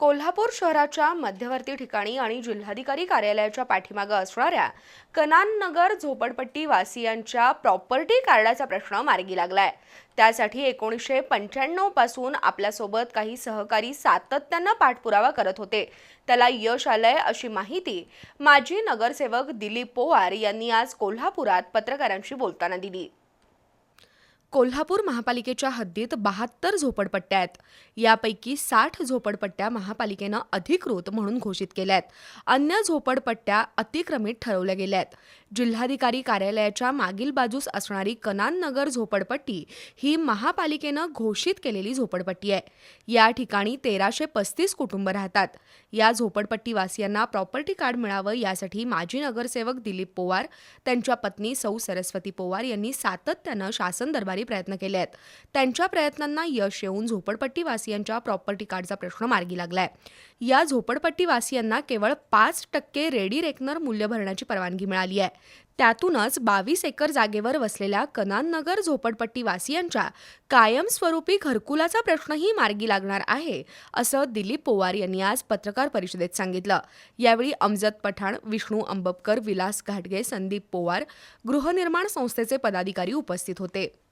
कोल्हापूर शहराच्या मध्यवर्ती ठिकाणी आणि जिल्हाधिकारी कार्यालयाच्या पाठीमागं असणाऱ्या कनान नगर झोपडपट्टी वासियांच्या प्रॉपर्टी कार्डाचा प्रश्न मार्गी लागलाय. त्यासाठी एकोणीसशे पंच्याण्णवपासून आपल्यासोबत काही सहकारी सातत्यानं पाठपुरावा करत होते. त्याला यश आलंय अशी माहिती माजी नगरसेवक दिलीप पोवार यांनी आज कोल्हापुरात पत्रकारांशी बोलताना दिली. कोल्हापूर महापालिकेच्या हद्दीत बहात्तर झोपडपट्ट्या आहेत. यापैकी साठ झोपडपट्ट्या महापालिकेनं अधिकृत म्हणून घोषित केल्या आहेत अन्य झोपडपट्ट्या अतिक्रमित ठरवल्या गेल्या आहेत जिल्हाधिकारी कार्यालयाच्या मागील बाजूस असणारी कनान नगर झोपडपट्टी ही महापालिकेनं घोषित केलेली झोपडपट्टी आहे. या ठिकाणी तेराशे पस्तीस कुटुंब राहतात. या झोपडपट्टीवासियांना प्रॉपर्टी कार्ड मिळावं यासाठी माजी नगरसेवक दिलीप पोवार त्यांच्या पत्नी सौ सरस्वती पोवार यांनी सातत्यानं शासन दरबारी प्रयत्न केले आहेत. त्यांच्या प्रयत्नांना यश येऊन झोपडपट्टीवासियांच्या प्रॉपर्टी कार्डचा प्रश्न मार्गी लागलाय. या झोपडपट्टीवासियांना केवळ पाच टक्के रेडी रेकनर मूल्य भरण्याची परवानगी मिळाली आहे. त्यातूनच बावीस एकर जागेवर वसलेल्या कनाननगर झोपडपट्टीवासियांच्या कायमस्वरूपी घरकुलाचा प्रश्नही मार्गी लागणार आहे असं दिलीप पोवार यांनी आज पत्रकार परिषदेत सांगितलं. यावेळी अमजद पठाण विष्णू अंबपकर विलास घाटगे संदीप पोवार गृहनिर्माण संस्थेचे पदाधिकारी उपस्थित होते.